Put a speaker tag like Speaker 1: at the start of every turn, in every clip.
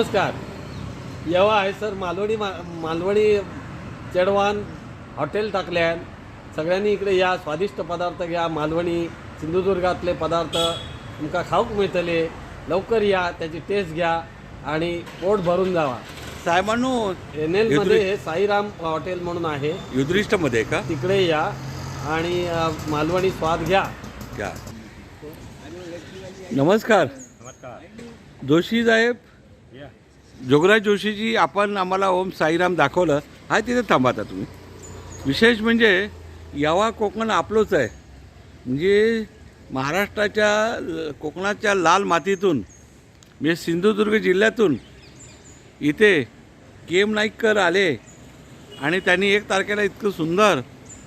Speaker 1: नमस्कार. येवा आहे सर मालवणी मा मालवणी चेडवान हॉटेल टाकल्यान. सगळ्यांनी इकडे या स्वादिष्ट पदार्थ घ्या मालवणी सिंधुदुर्गातले पदार्थ तुमका खाऊक मिळतले. लवकर या त्याची टेस्ट घ्या आणि पोट भरून जावा.
Speaker 2: साहेबांनो
Speaker 1: एन एलमध्ये हे साईराम हॉटेल म्हणून आहे.
Speaker 2: युद्रिष्टमध्ये का?
Speaker 1: तिकडे या आणि मालवणी स्वाद घ्या.
Speaker 2: क्या नमस्कार. जोशी साहेब जोगराज जोशीजी आपण आम्हाला ओम साईराम दाखवलं हा तिथे थांबाता तुम्ही. विशेष म्हणजे यावा कोकण आपलोच आहे. म्हणजे महाराष्ट्राच्या ल- कोकणाच्या लाल मातीतून म्हणजे सिंधुदुर्ग जिल्ह्यातून इथे केम नाईककर आले आणि त्यांनी एक तारखेला इतकं सुंदर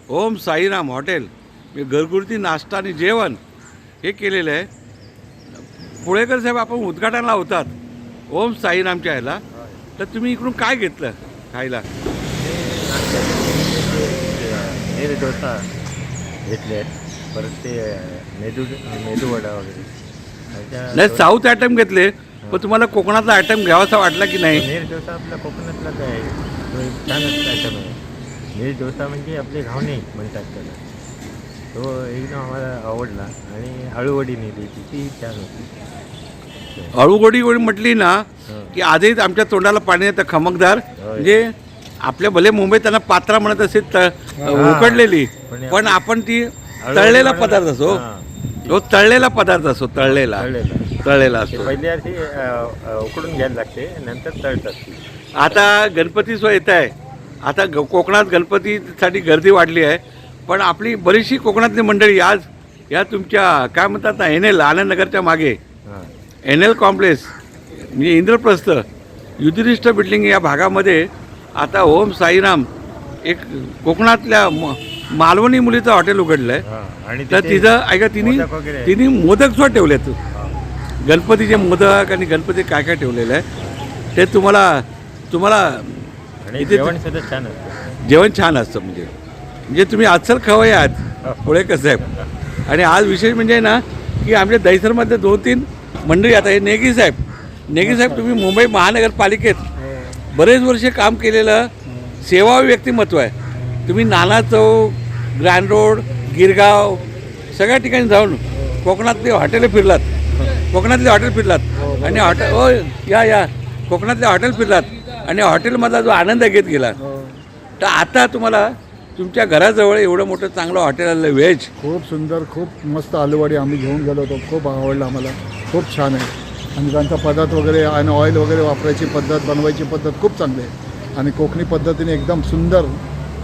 Speaker 2: ओम साईराम हॉटेल म्हणजे घरगुती नाश्ता आणि जेवण हे केलेलं आहे. पुळेकर साहेब आपण उद्घाटनाला होतात. ओम साईरामच्या ह्याला तर तुम्ही इकडून काय घेतलं खायला?
Speaker 3: नीर डोसा घेतले परत ते मेदू मेदू वडा वगैरे.
Speaker 2: नाही साऊथ आयटम घेतले पण तुम्हाला कोकणातला आयटम घ्यावासा वाटला की नाही?
Speaker 3: नीर डोसा आपला तो एक छानच आयटम आहे. नीर डोसा म्हणजे आपले घावणे म्हणतात त्याला. तो एकदम आम्हाला आवडला आणि आळूवडी नेली ती छान होती.
Speaker 2: अळूगोडी गोडी म्हटली ना. की आधीच आमच्या तोंडाला पाणी येतं खमकदार. म्हणजे आपल्या भले मुंबईत त्यांना पात्रा म्हणत असेल त उकडलेली
Speaker 3: पण
Speaker 2: पण आपण ती तळलेला पदार्थ असो. तो तळलेला पदार्थ असो तळलेला
Speaker 3: तळलेला.
Speaker 2: असतो.
Speaker 3: पहिली अशी उकडून घ्यायला लागते नंतर तळतात.
Speaker 2: आता गणपती सो येत आहे आता कोकणात गणपतीसाठी गर्दी वाढली आहे पण आपली बरीचशी कोकणातली मंडळी आज या तुमच्या काय म्हणतात ना एन एल आनंदनगरच्या मागे एन एल कॉम्प्लेक्स म्हणजे इंद्रप्रस्थ युधिरिष्ठ बिल्डिंग या भागामध्ये आता ओम साईराम एक कोकणातल्या मालवणी मुलीचं हॉटेल उघडलं आहे
Speaker 3: आणि
Speaker 2: तर
Speaker 3: तिथे
Speaker 2: तिथं ऐका तिने
Speaker 3: आहे.
Speaker 2: तिने मोदक सुद्धा ठेवलेत. गणपतीचे मोदक आणि गणपती काय काय ठेवलेलं आहे ते तुम्हाला तुम्हाला इथे-
Speaker 3: छान असतं.
Speaker 2: जेवण छान असतं म्हणजे. म्हणजे तुम्ही अत्सल खवय आहात पुळेकर साहेब आणि आज विशेष म्हणजे ना की आमच्या दहिसरमध्ये दोन तीन मंडळी आता हे नेगी साहेब नेगी साहेब तुम्ही मुंबई महानगरपालिकेत बरेच वर्षे काम केलेलं सेवा व्यक्तिमत्व आहे. तुम्ही नाना चौक ग्रँड रोड गिरगाव सगळ्या ठिकाणी जाऊन कोकणातले हॉटेलं फिरलात. कोकणातले हॉटेल फिरलात. आणि हॉटेल हो या या. कोकणातले हॉटेल फिरलात. आणि हॉटेलमधला जो आनंद घेत गेला. तर आता तुम्हाला तुमच्या घराजवळ एवढं मोठं चांगलं हॉटेल आलं व्हेज
Speaker 4: खूप सुंदर खूप मस्त आलूवाडी आम्ही घेऊन गेलो होतो. खूप आवडलं आम्हाला. खूप छान आहे. आणि त्यांचा पदार्थ वगैरे आणि ऑइल वगैरे वापरायची पद्धत बनवायची पद्धत खूप चांगली आहे. आणि कोकणी पद्धतीने एकदम सुंदर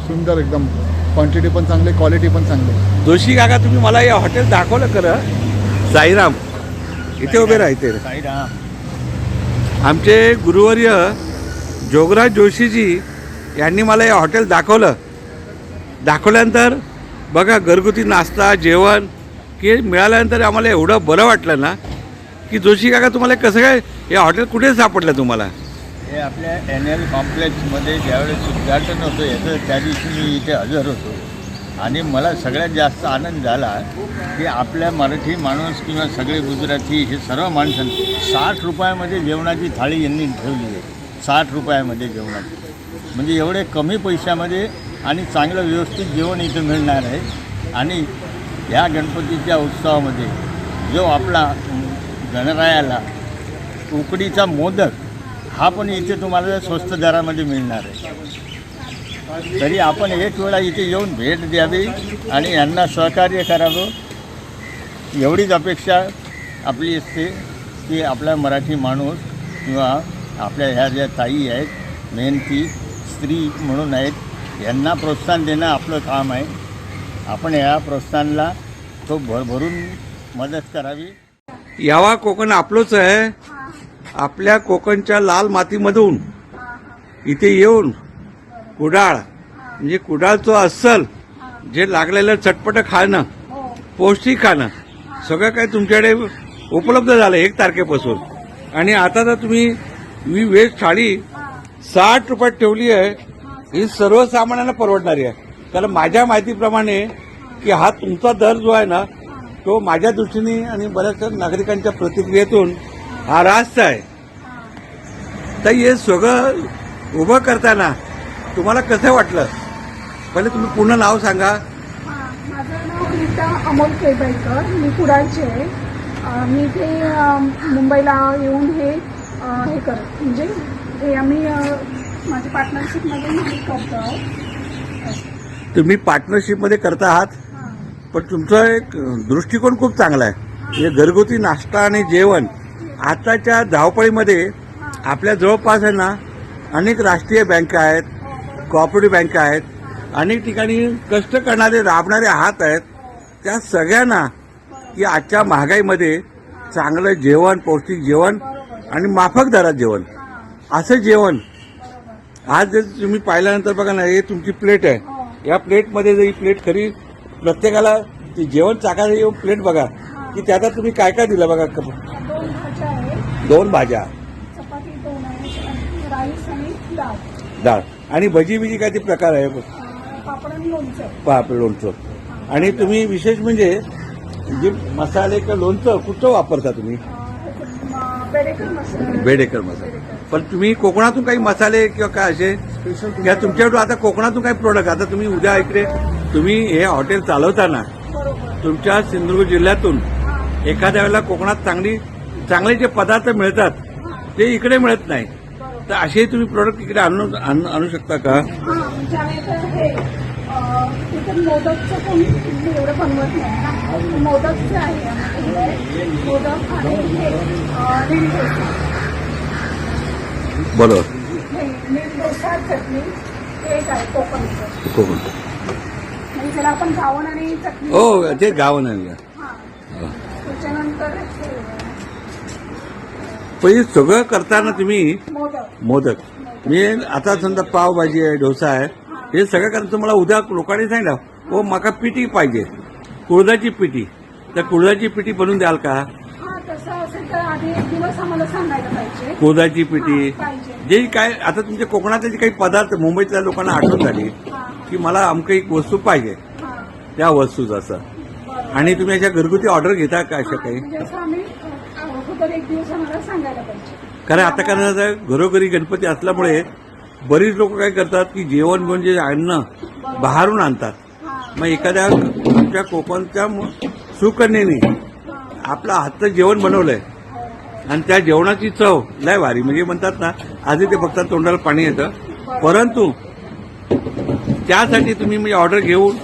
Speaker 4: सुंदर एकदम क्वांटिटी पण चांगली क्वालिटी पण चांगली आहे.
Speaker 2: जोशी काका तुम्ही मला हे हॉटेल दाखवलं खरं. साईराम इथे उभे राहते आमचे गुरुवर्य जोगराज जोशीजी यांनी मला हे हॉटेल दाखवलं. दाखवल्यानंतर बघा घरगुती नाश्ता जेवण की मिळाल्यानंतर आम्हाला एवढं बरं वाटलं ना की जोशी काका तुम्हाला कसं काय हे हॉटेल कुठे सापडलं तुम्हाला?
Speaker 5: हे आपल्या एन एल कॉम्प्लेक्समध्ये ज्यावेळेस उद्घाटन होतं याचं त्या दिवशी मी इथे हजर होतो. आणि मला सगळ्यात जास्त आनंद झाला की आपल्या मराठी माणूस किंवा सगळे गुजराती हे सर्व माणसांनी साठ रुपयामध्ये जेवणाची थाळी यांनी ठेवली आहे. साठ रुपयामध्ये जेवणाची. म्हणजे एवढे कमी पैशामध्ये आणि चांगलं व्यवस्थित जेवण इथं मिळणार आहे. आणि ह्या गणपतीच्या उत्सवामध्ये जो आपला गणरायाला उकडीचा मोदक हा पण इथे तुम्हाला स्वस्त दरामध्ये मिळणार आहे. तरी आपण एक वेळा इथे येऊन भेट द्यावी आणि यांना सहकार्य करावं. एवढीच अपेक्षा आपली असते की आपला मराठी माणूस किंवा आपल्या ह्या ज्या ताई आहेत मेहनती स्त्री म्हणून आहेत यांना प्रोत्साहन देणं आपलं काम आहे. आपण या प्रोत्साहनाला तो भरभरून मदत करावी.
Speaker 2: यावा कोकण आपलंच आहे. आपल्या कोकणच्या लाल मातीमधून इथे येऊन कुडाळ म्हणजे कुडाळचं अस्सल जे लागलेलं चटपटं खाणं पौष्टिक खाणं सगळं काही तुमच्याकडे उपलब्ध झालं एक तारखेपासून. आणि आता तर तुम्ही मी वेज थाळी साठ रुपयात ठेवली आहे. ही सर्वसामान्यांना परवडणारी आहे. कारण माझ्या माहितीप्रमाणे की हा तुमचा दर जो आहे ना तो माझ्या दृष्टीने आणि बऱ्याचशा नागरिकांच्या प्रतिक्रियेतून हा रास्त आहे. तर हे सगळं उभं करताना तुम्हाला कसं वाटलं? पहिले तुम्ही पूर्ण नाव सांगा.
Speaker 6: माझं नाव नीता अमोल केळबाईकर. मी कुडाळची आहे. मी ते मुंबईला येऊन हे हे करत म्हणजे हे आम्ही माझ्या पार्टनरशिपमध्ये करतो. आहोत
Speaker 2: तुम्ही पार्टनरशिपमध्ये करता आहात? पण तुमचा एक दृष्टिकोन खूप चांगला आहे. हे घरगुती नाश्ता आणि जेवण आताच्या धावपळीमध्ये आपल्या जवळपास आहे ना अनेक राष्ट्रीय बँका आहेत कॉपरेटिव्ह बँका आहेत अनेक ठिकाणी कष्ट करणारे राबणारे हात आहेत. त्या सगळ्यांना की आजच्या महागाईमध्ये चांगलं जेवण पौष्टिक जेवण आणि माफक दरात जेवण. असं जेवण आज जर तुम्ही पाहिल्यानंतर बघा ना हे तुमची प्लेट आहे. या प्लेटमध्ये जर ही प्लेट खरी प्रत्येकाला ती जेवण चाकायला येऊन प्लेट बघा. की त्यात तुम्ही काय काय दिलं बघा?
Speaker 6: दोन भाज्या आहेत.
Speaker 2: दोन भाज्या.
Speaker 6: चपाती दोन आहे आणि राईस आणि डाळ.
Speaker 2: डाळ. आणि भजी बिजी काय ते प्रकार आहे?
Speaker 6: पापड आणि लोणचं.
Speaker 2: आणि तुम्ही विशेष म्हणजे जे मसाले किंवा लोणचं कुठचं वापरता तुम्ही?
Speaker 6: बेडेकर मसाला.
Speaker 2: पण तुम्ही कोकणातून काही मसाले किंवा काय असे किंवा तुमच्याकडून आता कोकणातून काही प्रोडक्ट आता तुम्ही उद्या इकडे तुम्ही हे हॉटेल चालवताना तुमच्या सिंधुदुर्ग जिल्ह्यातून एखाद्या वेळेला कोकणात चांगली चांगले जे पदार्थ मिळतात ते इकडे मिळत नाही. तर असे तुम्ही प्रोडक्ट इकडे आणू आणू शकता का?
Speaker 6: मोदकचं कोण एवढं बनवत नाही मोदकचं आहे. मोदक आणि
Speaker 2: बरोबर
Speaker 6: चटणी आहे कोकणचं.
Speaker 2: कोकण.
Speaker 6: त्याला आपण गावण आणि चटणी
Speaker 2: हो ते गाव नाही
Speaker 6: हां. त्याच्यानंतर हे
Speaker 2: पण हे सगळं करताना तुम्ही
Speaker 6: मोदक.
Speaker 2: मोदक. मी आता समजा पावभाजी आहे डोसा आहे हे सगळं कारण तुम्हाला उद्या लोकांनी सांगितलं हो माका पिठी पाहिजे. कुळदाची पिठी. तर कुळदाची पिठी बनवून द्याल का? कुळदाची पिठी. जे काय आता तुमच्या कोकणातले जे काही पदार्थ मुंबईतल्या लोकांना आठवण झाली की मला अमकं एक वस्तू पाहिजे.
Speaker 6: हां.
Speaker 2: त्या वस्तूचं असं आणि तुम्ही अशा घरगुती ऑर्डर घेता का अशा काही?
Speaker 6: म्हणजे
Speaker 2: कारण आता कारण घरोघरी गणपती असल्यामुळे बरीच लोक काय करतात की जेवण म्हणजे अन्न बाहेरून आणतात.
Speaker 6: हां.
Speaker 2: मग एखाद्या आमच्या कोकणच्या मु- सुकन्येने आपलं हातचं जेवण बनवलंय. आणि त्या जेवणाची चव लय भारी. म्हणजे म्हणतात ना आधी ते फक्त तोंडाला पाणी येतं. परंतु त्यासाठी तुम्ही म्हणजे ऑर्डर घेऊन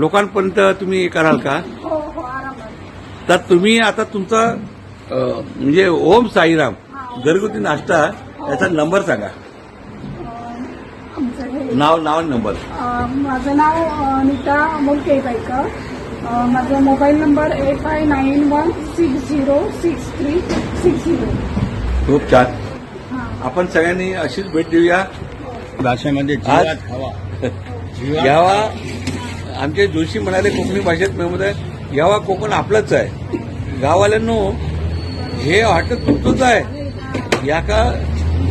Speaker 2: लोकांपर्यंत तुम्ही हे कराल का?
Speaker 6: हो हो आरामात.
Speaker 2: तर तुम्ही आता तुमचं म्हणजे ओम साईराम घरगुती नाश्ता याचा नंबर सांगा.
Speaker 6: आमचं हे
Speaker 2: नाव नाव नंबर.
Speaker 6: माझं नाव अ, नीता अमोल केबाईकर अ, माझा mobile number eight five nine one six zero six three six zero
Speaker 2: खूप छान.
Speaker 6: हां.
Speaker 2: आपण सगळ्यांनी अशीच भेट देऊया.
Speaker 5: भाषेमध्ये हवा.
Speaker 2: यावा आमचे जोशी म्हणाले कोकणी भाषेत मध्ये यावा कोकण आपलंच आहे. गाववाल्यांनो हे हॉटेल तुमचंच आहे. या का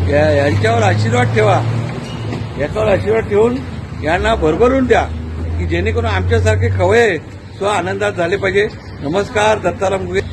Speaker 2: या- यांच्यावर आशीर्वाद ठेवा. याच्यावर आशीर्वाद ठेवून यांना भरभरून द्या की जेणेकरून आमच्यासारखे खवय स्व आनंदात झाले पाहिजे. नमस्कार दत्ताराम गुगे